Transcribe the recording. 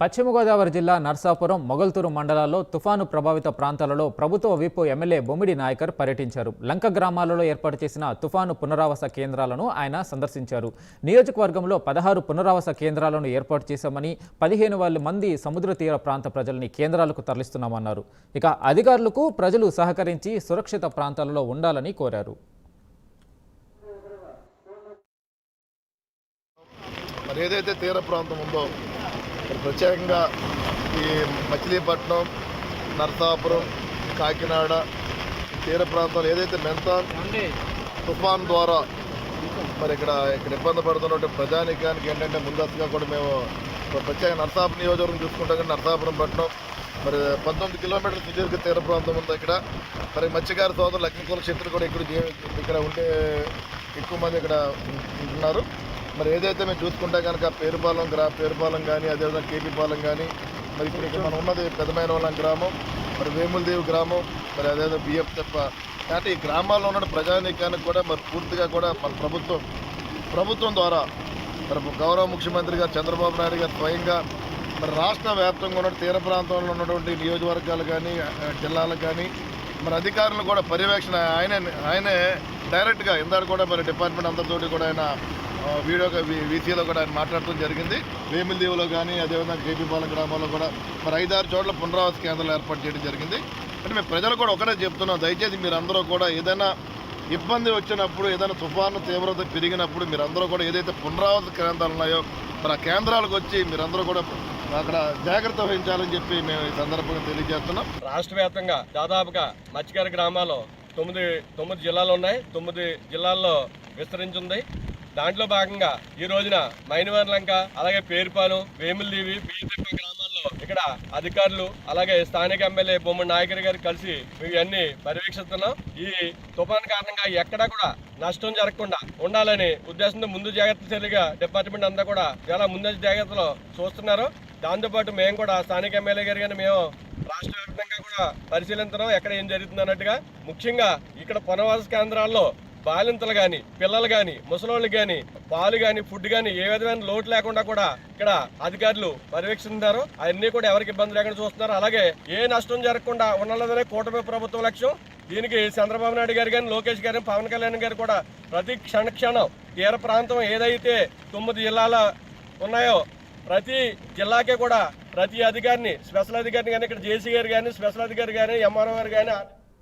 పశ్చిమ గోదావరి జిల్లా నర్సాపురం మొగల్తూరు మండలాల్లో తుఫాను ప్రభావిత ప్రాంతాలలో ప్రభుత్వ విప్ ఎమ్మెల్యే బొమ్మిడి నాయకర్ పర్యటించారు. లంక గ్రామాలలో ఏర్పాటు చేసిన తుఫాను పునరావాస కేంద్రాలను ఆయన సందర్శించారు. నియోజకవర్గంలో పదహారు పునరావాస కేంద్రాలను ఏర్పాటు చేశామని పదిహేను వేల మంది సముద్ర తీర ప్రాంత ప్రజల్ని కేంద్రాలకు తరలిస్తున్నామన్నారు. ఇక అధికారులకు ప్రజలు సహకరించి సురక్షిత ప్రాంతాలలో ఉండాలని కోరారు. మరి ఏదైతే తీర ప్రాంతం ఉందో ప్రత్యేకంగా ఈ మచిలీపట్నం నరసాపురం కాకినాడ తీర ప్రాంతాలు ఏదైతే మెంతాన్ తుఫాన్ ద్వారా మరి ఇక్కడ ఇక్కడ ఇబ్బంది పడుతున్నటువంటి ప్రజానికానికి ఏంటంటే ముందస్తుగా కూడా మేము ప్రత్యేక నరసాపురం నియోజకవర్గం చూసుకుంటాం కానీ నరసాపురం పట్టణం మరి పంతొమ్మిది కిలోమీటర్ల సుదీర్ఘ తీర ప్రాంతం ఉంది ఇక్కడ. మరి మత్స్యకార సోదరులు అగ్నికుల క్షేత్రులు కూడా ఇక్కడ ఇక్కడ ఉండే ఎక్కువ మంది ఇక్కడ ఉంటున్నారు. మరి ఏదైతే మేము చూసుకుంటే కనుక పేరుపాలెం గ్రా పేరుపాలెం కానీ అదేవిధంగా కేపీపాలెం కానీ మరి ఇప్పుడు ఇక్కడ మనం ఉన్నది పెద్దమైన వాళ్ళం గ్రామం మరి వేములదేవి గ్రామం మరి అదేవిధంగా బియ్యం తెప్ప. అంటే ఈ గ్రామాల్లో ఉన్న ప్రజానీకానికి కూడా మరి పూర్తిగా కూడా మన ప్రభుత్వం ప్రభుత్వం ద్వారా మరి గౌరవ ముఖ్యమంత్రి గారు చంద్రబాబు నాయుడు గారు స్వయంగా మరి రాష్ట్ర వ్యాప్తంగా ఉన్న తీర ప్రాంతంలో ఉన్నటువంటి నియోజకవర్గాలు కానీ ఆ, జిల్లాలకు కానీ మరి అధికారులు కూడా పర్యవేక్షణ ఆయన ఆయనే డైరెక్ట్గా ఇందాక కూడా మరి డిపార్ట్మెంట్ అందరితోటి కూడా ఆయన వీడియో వీసీలో కూడా ఆయన మాట్లాడటం జరిగింది. వేమిల్దీవులో కానీ అదేవిధంగా కేపీపాలెం గ్రామంలో కూడా మరి ఐదారు చోట్ల పునరావాస కేంద్రాలు ఏర్పాటు చేయడం జరిగింది. అంటే మేము ప్రజలు కూడా ఒకటే చెప్తున్నాం దయచేసి మీరందరూ కూడా ఏదైనా ఇబ్బంది వచ్చినప్పుడు ఏదైనా తుఫాను తీవ్రత పెరిగినప్పుడు మీరందరూ కూడా ఏదైతే పునరావాస కేంద్రాలు ఉన్నాయో మరి ఆ కేంద్రాలకు వచ్చి మీరందరూ కూడా అక్కడ జాగ్రత్త వహించాలని చెప్పి మేము ఈ సందర్భంగా తెలియజేస్తున్నాం. రాష్ట్ర వ్యాప్తంగా దాదాపుగా మత్స్యకార గ్రామాలు తొమ్మిది తొమ్మిది జిల్లాలు ఉన్నాయి. తొమ్మిది జిల్లాల్లో విస్తరించింది. దాంట్లో భాగంగా ఈ రోజున మైనవర్ లంక అలాగే పేరుపాలెం వేములదీవి బీజేపీ గ్రామాల్లో ఇక్కడ అధికారులు అలాగే స్థానిక ఎమ్మెల్యే బొమ్మడి నాయకర్ గారు కలిసి ఇవన్నీ పర్యవేక్షిస్తున్నాం. ఈ తుఫాన్ కారణంగా ఎక్కడా కూడా నష్టం జరగకుండా ఉండాలని ఉద్దేశంతో ముందు జాగ్రత్త చర్యగా డిపార్ట్మెంట్ అంతా కూడా చాలా ముందస్తు జాగ్రత్తలు చూస్తున్నారు. దాంతోపాటు మేము కూడా స్థానిక ఎమ్మెల్యే గారు కానీ మేము రాష్ట్ర వ్యాప్తంగా కూడా పరిశీలించడం ఎక్కడ ఏం జరుగుతుంది అన్నట్టుగా ముఖ్యంగా ఇక్కడ పునవాస కేంద్రాల్లో బాలింతలు కానీ పిల్లలు కానీ ముసలోళ్ళు కానీ పాలు కానీ ఫుడ్ కానీ ఏ విధమైన లోటు లేకుండా కూడా ఇక్కడ అధికారులు పర్యవేక్షిస్తున్నారు. అవన్నీ కూడా ఎవరికి ఇబ్బంది లేకుండా చూస్తున్నారు. అలాగే ఏ నష్టం జరగకుండా ఉండాలనే కూటమి ప్రభుత్వ లక్ష్యం. దీనికి చంద్రబాబు నాయుడు గారు కానీ లోకేష్ గారు పవన్ కళ్యాణ్ గారు కూడా ప్రతి క్షణ క్షణం తీర ప్రాంతం ఏదైతే తొమ్మిది జిల్లాల ఉన్నాయో ప్రతి జిల్లాకే కూడా ప్రతి అధికారిని స్పెషల్ అధికారిని కానీ ఇక్కడ జేసీ గారు కానీ స్పెషల్ అధికారి కానీ ఎంఆర్ఓ గారు కానీ